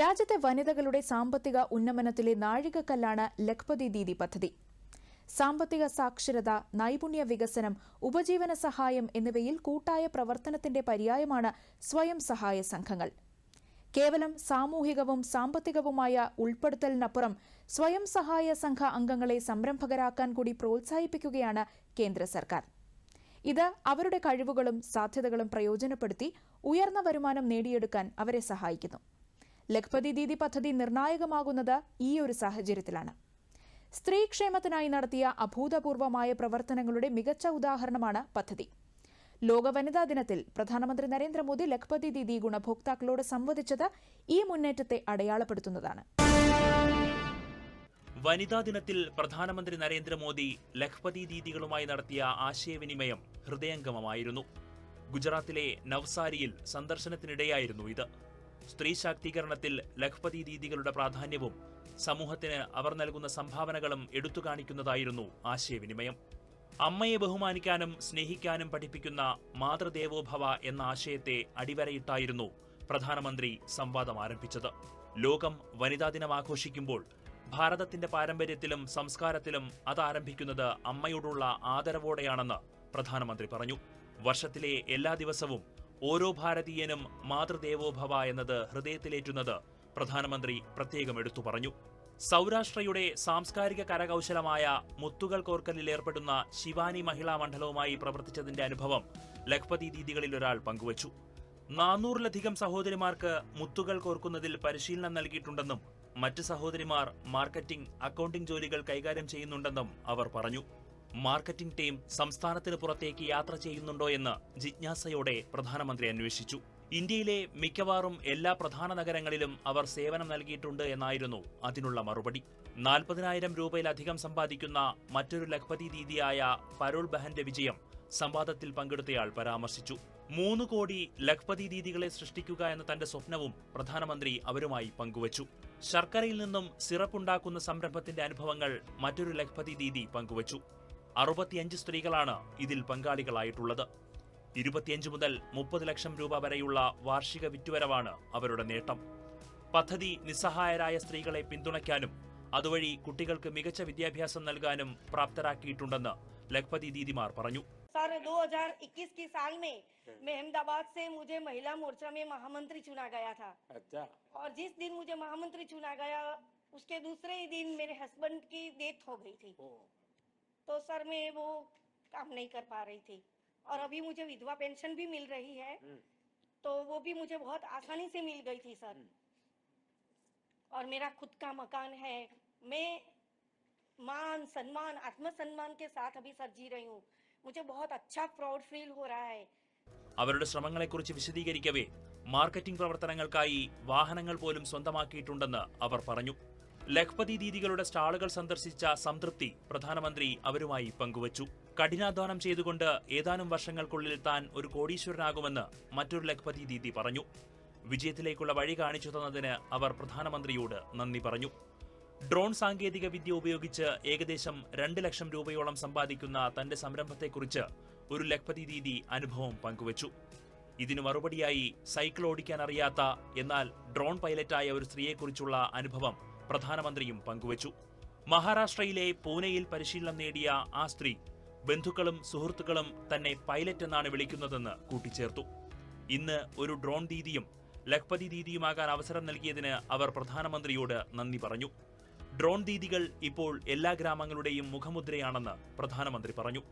രാജ്യത്തെ വനിതകളുടെ സാമ്പത്തിക ഉന്നമനത്തിലെ നാഴികക്കല്ലാണ് ലഖ്പതി ദീദി പദ്ധതി. സാമ്പത്തിക സാക്ഷരത നൈപുണ്യ വികസനം ഉപജീവന സഹായം എന്നിവയിൽ കൂട്ടായ പ്രവർത്തനത്തിന്റെ പര്യായമാണ് സ്വയം സഹായ സംഘങ്ങൾ. കേവലം സാമൂഹികവും സാമ്പത്തികവുമായ ഉൾപ്പെടുത്തലിനപ്പുറം സ്വയം സഹായ സംഘ അംഗങ്ങളെ സംരംഭകരാക്കാൻ കൂടി പ്രോത്സാഹിപ്പിക്കുകയാണ് കേന്ദ്ര സർക്കാർ. ഇത് അവരുടെ കഴിവുകളും സാധ്യതകളും പ്രയോജനപ്പെടുത്തി ഉയർന്ന വരുമാനം നേടിയെടുക്കാൻ അവരെ സഹായിക്കുന്നു. ലഖ്പതി ദീദി പദ്ധതി നിർണായകമാകുന്നത് ഈ ഒരു സാഹചര്യത്തിലാണ്. സ്ത്രീക്ഷേമത്തിനായി നടത്തിയ അഭൂതപൂർവമായ പ്രവർത്തനങ്ങളുടെ മികച്ച ഉദാഹരണമാണ് പദ്ധതി. ലോക വനിതാ ദിനത്തിൽ പ്രധാനമന്ത്രി നരേന്ദ്രമോദി ലഖ്പതി ദീദി ഗുണഭോക്താക്കളോട് സംവദിച്ചത് ഈ മുന്നേറ്റത്തെ അടയാളപ്പെടുത്തുന്നതാണ്. വനിതാ ദിനത്തിൽ പ്രധാനമന്ത്രി നരേന്ദ്രമോദി ലഖ്പതി ദീദികളുമായി നടത്തിയ ആശയവിനിമയം ഹൃദയംഗമമായിരുന്നു. ഗുജറാത്തിലെ നവ്സാരിയിൽ സന്ദർശനത്തിനിടെയായിരുന്നു ഇത്. സ്ത്രീ ശാക്തീകരണത്തിൽ ലഖ്പതി ദീദികളുടെ പ്രാധാന്യവും സമൂഹത്തിന് അവർ നൽകുന്ന സംഭാവനകളും എടുത്തു കാണിക്കുന്നതായിരുന്നു ആശയവിനിമയം. അമ്മയെ ബഹുമാനിക്കാനും സ്നേഹിക്കാനും പഠിപ്പിക്കുന്ന മാതൃദേവോഭവ എന്ന ആശയത്തെ അടിവരയിട്ടായിരുന്നു പ്രധാനമന്ത്രി സംവാദം ആരംഭിച്ചത്. ലോകം വനിതാ ദിനം ആഘോഷിക്കുമ്പോൾ ഭാരതത്തിന്റെ പാരമ്പര്യത്തിലും സംസ്കാരത്തിലും അത് ആരംഭിക്കുന്നത് അമ്മയോടുള്ള ആദരവോടെയാണെന്ന് പ്രധാനമന്ത്രി പറഞ്ഞു. വർഷത്തിലെ എല്ലാ ദിവസവും ഓരോ ഭാരതീയനും മാതൃദേവോഭവ എന്നത് ഹൃദയത്തിലേറ്റുന്നത് പ്രധാനമന്ത്രി പ്രത്യേകം എടുത്തു പറഞ്ഞു. സൗരാഷ്ട്രയുടെ സാംസ്കാരിക കരകൗശലമായ മുത്തുകൾ കോർക്കലിൽ ഏർപ്പെടുന്ന ശിവാനി മഹിളാ മണ്ഡലവുമായി പ്രവർത്തിച്ചതിന്റെ അനുഭവം ലഖ്പതി ദീദികളിൽ ഒരാൾ പങ്കുവച്ചു. നാനൂറിലധികം സഹോദരിമാർക്ക് മുത്തുകൾ കോർക്കുന്നതിൽ പരിശീലനം നൽകിയിട്ടുണ്ടെന്നും മറ്റ് സഹോദരിമാർ മാർക്കറ്റിംഗ് അക്കൗണ്ടിംഗ് ജോലികൾ കൈകാര്യം ചെയ്യുന്നുണ്ടെന്നും അവർ പറഞ്ഞു. മാർക്കറ്റിംഗ് ടീം സംസ്ഥാനത്തിന് പുറത്തേക്ക് യാത്ര ചെയ്യുന്നുണ്ടോ എന്ന് ജിജ്ഞാസയോടെ പ്രധാനമന്ത്രി അന്വേഷിച്ചു. ഇന്ത്യയിലെ മിക്കവാറും എല്ലാ പ്രധാന നഗരങ്ങളിലും അവർ സേവനം നൽകിയിട്ടുണ്ട് എന്നായിരുന്നു അതിനുള്ള മറുപടി. നാൽപ്പതിനായിരം രൂപയിലധികം സമ്പാദിക്കുന്ന മറ്റൊരു ലഖ്പതി ദീദിയായ പരോൾ ബഹന്റെ വിജയം സംവാദത്തിൽ പങ്കെടുത്തയാൾ പരാമർശിച്ചു. മൂന്ന് കോടി ലഖ്പതി ദീദികളെ സൃഷ്ടിക്കുക എന്ന തന്റെ സ്വപ്നവും പ്രധാനമന്ത്രി അവരുമായി പങ്കുവച്ചു. ശർക്കരയിൽ നിന്നും സിറപ്പ് ഉണ്ടാക്കുന്ന സംരംഭത്തിന്റെ അനുഭവങ്ങൾ മറ്റൊരു ലഖ്പതി ദീദി പങ്കുവച്ചു. അറുപത്തിയഞ്ച് സ്ത്രീകളാണ് ഇതിൽ പങ്കാളികളായിട്ടുള്ളത് ഇരുപത്തിയഞ്ച് മുതൽ മുപ്പത് ലക്ഷം രൂപ വരെയുള്ള വാർഷിക വിറ്റുവരവാണ് അവരുടെ നേട്ടം പദ്ധതി നിസ്സഹായരായ സ്ത്രീകളെ പിന്തുണയ്ക്കാനും അതുവഴി കുട്ടികൾക്ക് മികച്ച വിദ്യാഭ്യാസം നൽകാനും പ്രാപ്തരാക്കിയിട്ടുണ്ടെന്ന് ലഖ്പതി ദീദിമാർ പറഞ്ഞു सर 2021 के साल में मैं अहमदाबाद से मुझे महिला मोर्चा में महामंत्री चुना गया था अच्छा और जिस दिन मुझे महामंत्री चुना गया उसके दूसरे ही दिन मेरे हस्बैंड की डेथ हो गई थी ओ तो सर मैं वो काम नहीं कर पा रही थी और अभी मुझे विधवा पेंशन भी मिल रही है हम्म, तो वो भी मुझे बहुत आसानी से मिल गई थी सर और मेरा खुद का मकान है मैं मान सम्मान आत्मसम्मान के साथ अभी सर जी रही हूँ मुझे बहुत अच्छा प्राउड फील हो रहा है അവരുടെ ശ്രമങ്ങളെക്കുറിച്ച് വിശദീകരിക്കവേ മാർക്കറ്റിംഗ് പ്രവർത്തനങ്ങൾക്കായി വാഹനങ്ങൾ പോലും സ്വന്തമാക്കിയിട്ടുണ്ടെന്ന് അവർ പറഞ്ഞു ലഖ്പതി ദീദികളുടെ സ്റ്റാളുകൾ സന്ദർശിച്ച സംതൃപ്തി പ്രധാനമന്ത്രി അവരുമായി പങ്കുവച്ചു. കഠിനാധ്വാനം ചെയ്തുകൊണ്ട് ഏതാനും വർഷങ്ങൾക്കുള്ളിൽ താൻ ഒരു കോടീശ്വരനാകുമെന്ന് മറ്റൊരു ലഖ്പതി ദീദി പറഞ്ഞു. വിജയത്തിലേക്കുള്ള വഴി കാണിച്ചു തന്നതിന് അവർ പ്രധാനമന്ത്രിയോട് നന്ദി പറഞ്ഞു. ഡ്രോൺ സാങ്കേതിക വിദ്യ ഉപയോഗിച്ച് ഏകദേശം രണ്ട് ലക്ഷം രൂപയോളം സമ്പാദിക്കുന്ന തന്റെ സംരംഭത്തെക്കുറിച്ച് ഒരു ലഖ്പതി ദീദി അനുഭവം പങ്കുവച്ചു. ഇതിനു മറുപടിയായി സൈക്കിൾ ഓടിക്കാൻ അറിയാത്ത എന്നാൽ ഡ്രോൺ പൈലറ്റായ ഒരു സ്ത്രീയെക്കുറിച്ചുള്ള അനുഭവം പ്രധാനമന്ത്രിയും പങ്കുവച്ചു. മഹാരാഷ്ട്രയിലെ പൂനെയിൽ പരിശീലനം നേടിയ ആ സ്ത്രീ ബന്ധുക്കളും സുഹൃത്തുക്കളും തന്നെ പൈലറ്റ് എന്നാണ് വിളിക്കുന്നതെന്ന് കൂട്ടിച്ചേർത്തു. ഇന്ന് ഒരു ഡ്രോൺ ദീദിയും ലഖ്പതി ദീദിയുമാകാൻ അവസരം നൽകിയതിന് അവർ പ്രധാനമന്ത്രിയോട് നന്ദി പറഞ്ഞു. ഡ്രോൺ ദീദികൾ ഇപ്പോൾ എല്ലാ ഗ്രാമങ്ങളുടെയും മുഖമുദ്രയാണെന്ന് പ്രധാനമന്ത്രി പറഞ്ഞു.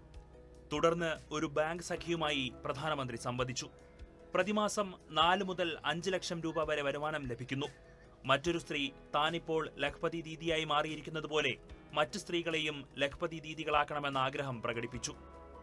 തുടർന്ന് ഒരു ബാങ്ക് സഖിയുമായി പ്രധാനമന്ത്രി സംവദിച്ചു. പ്രതിമാസം നാല് മുതൽ അഞ്ച് ലക്ഷം രൂപ വരെ വരുമാനം ലഭിക്കുന്നു. മറ്റൊരു സ്ത്രീ താനിപ്പോൾ ലഖ്പതി ദീദിയായി മാറിയിരിക്കുന്നത് പോലെ മറ്റ് സ്ത്രീകളെയും ലഖ്പതി ദീദികളാക്കണമെന്ന ആഗ്രഹം പ്രകടിപ്പിച്ചു.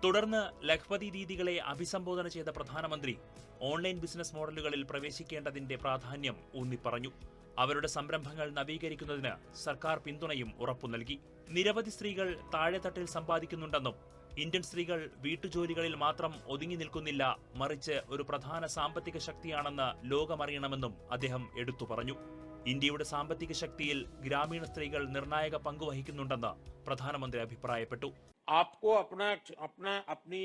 തുടർന്ന് ലഖ്പതി ദീദികളെ അഭിസംബോധന ചെയ്ത പ്രധാനമന്ത്രി ഓൺലൈൻ ബിസിനസ് മോഡലുകളിൽ പ്രവേശിക്കേണ്ടതിന്റെ പ്രാധാന്യം ഊന്നിപ്പറഞ്ഞു. അവരുടെ സംരംഭങ്ങൾ നവീകരിക്കുന്നതിന് സർക്കാർ പിന്തുണയും ഉറപ്പു നൽകി. നിരവധി സ്ത്രീകൾ താഴെത്തട്ടിൽ സമ്പാദിക്കുന്നുണ്ടെന്നും ഇന്ത്യൻ സ്ത്രീകൾ വീട്ടുജോലികളിൽ മാത്രം ഒതുങ്ങി നിൽക്കുന്നില്ല മറിച്ച് ഒരു പ്രധാന സാമ്പത്തിക ശക്തിയാണെന്ന് ലോകമറിയണമെന്നും അദ്ദേഹം എടുത്തു പറഞ്ഞു. ഇന്ത്യയുടെ സാമ്പത്തിക ശക്തിയിൽ ഗ്രാമീണ സ്ത്രീകൾ നിർണായക പങ്ക് വഹിക്കുന്നുണ്ടെന്ന് പ്രധാനമന്ത്രി അഭിപ്രായപ്പെട്ടു आपको अपना अपना अपनी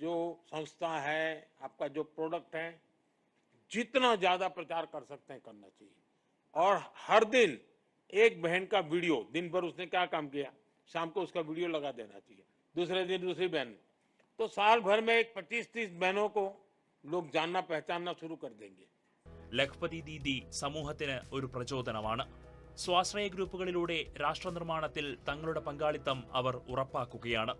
जो संस्था है आपका जो प्रोडक्ट है जितना ज्यादा प्रचार कर सकते हैं करना चाहिए और हर दिन एक बहन का वीडियो दिन भर उसने क्या काम किया शाम को उसका वीडियो लगा देना चाहिए दूसरे दिन दूसरी बहन तो साल भर में एक पच्चीस तीस बहनों को लोग जानना पहचानना शुरू कर देंगे ലഖ്പതി ദീദി സമൂഹത്തിന് ഒരു പ്രചോദനമാണ്. സ്വാശ്രയ ഗ്രൂപ്പുകളിലൂടെ രാഷ്ട്രനിർമ്മാണത്തിൽ തങ്ങളുടെ പങ്കാളിത്തം അവർ ഉറപ്പാക്കുകയാണ്.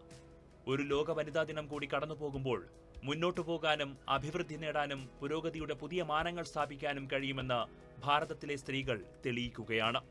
ഒരു ലോക വനിതാ ദിനം കൂടി കടന്നുപോകുമ്പോൾ മുന്നോട്ടു പോകാനും അഭിവൃദ്ധി നേടാനും പുരോഗതിയുടെ പുതിയ മാനങ്ങൾ സ്ഥാപിക്കാനും കഴിയുമെന്ന് ഭാരതത്തിലെ സ്ത്രീകൾ തെളിയിക്കുകയാണ്.